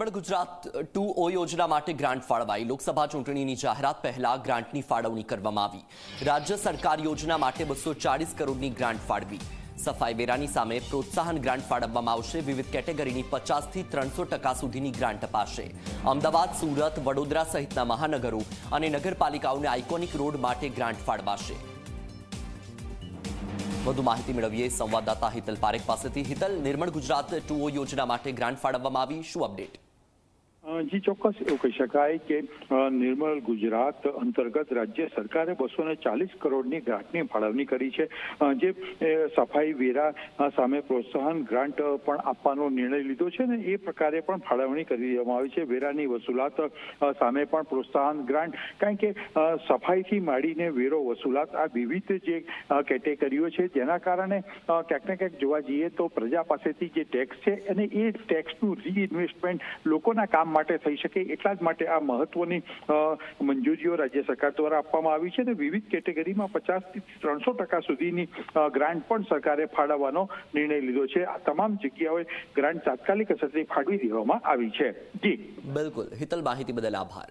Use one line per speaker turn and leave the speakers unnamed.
પણ Gujarat two o યોજના માટે ગ્રાન્ટ ફાળવાઈ. લોકસભા ચૂંટણીની જાહેરાત પહેલા ગ્રાન્ટની ફાળવણી કરવામાં આવી. રાજ્ય સરકાર યોજના માટે બસો ચાળીસ કરોડની ગ્રાન્ટ ફાળવી. સફાઈ વેરાની સામે પ્રોત્સાહન ગ્રાન્ટ ફાળવવામાં આવશે. વિવિધ કેટેગરીની પચાસથી ત્રણસો ટકા સુધીની ગ્રાન્ટ અપાશે. અમદાવાદ, સુરત, વડોદરા સહિતના મહાનગરો અને નગરપાલિકાઓને આઇકોનિક રોડ માટે ગ્રાન્ટ ફાળવાશે. વધુ માહિતી મેળવીએ સંવાદદાતા હિતલ પારેખ પાસેથી. હિતલ, નિર્મળ ગુજરાત ટુ ઓ યોજના માટે ગ્રાન્ટ ફાળવવામાં આવી. શું અપડેટ?
જી, ચોક્કસ એવું કહી શકાય કે નિર્મળ ગુજરાત અંતર્ગત રાજ્ય સરકારે બસો ને ચાલીસ કરોડની ગ્રાન્ટની ફાળવણી કરી છે. જે સફાઈ વેરા સામે પ્રોત્સાહન ગ્રાન્ટ પણ આપવાનો નિર્ણય લીધો છે ને એ પ્રકારે પણ ફાળવણી કરી દેવામાં આવી છે. વેરાની વસૂલાત સામે પણ પ્રોત્સાહન ગ્રાન્ટ. કારણ કે સફાઈથી માંડીને વેરો વસૂલાત આ વિવિધ જે કેટેગરીઓ છે જેના કારણે ક્યાંક ને ક્યાંક જોવા જઈએ તો પ્રજા પાસેથી જે ટેક્સ છે અને એ ટેક્સનું રીઇન્વેસ્ટમેન્ટ લોકોના કામ માટે થઈ શકે એટલા જ માટે આ મહત્વની મંજૂરીઓ રાજ્ય સરકાર દ્વારા આપવામાં આવી છે અને વિવિધ કેટેગરીમાં પચાસથી ત્રણસો ટકા સુધીની ગ્રાન્ટ પણ સરકારે ફાળવવાનો નિર્ણય લીધો છે. આ તમામ જગ્યાઓએ ગ્રાન્ટ તાત્કાલિક અસરથી ફાળવી દેવામાં આવી છે. જી.
બિલકુલ. હિતલ માહિતી બદલ આભાર.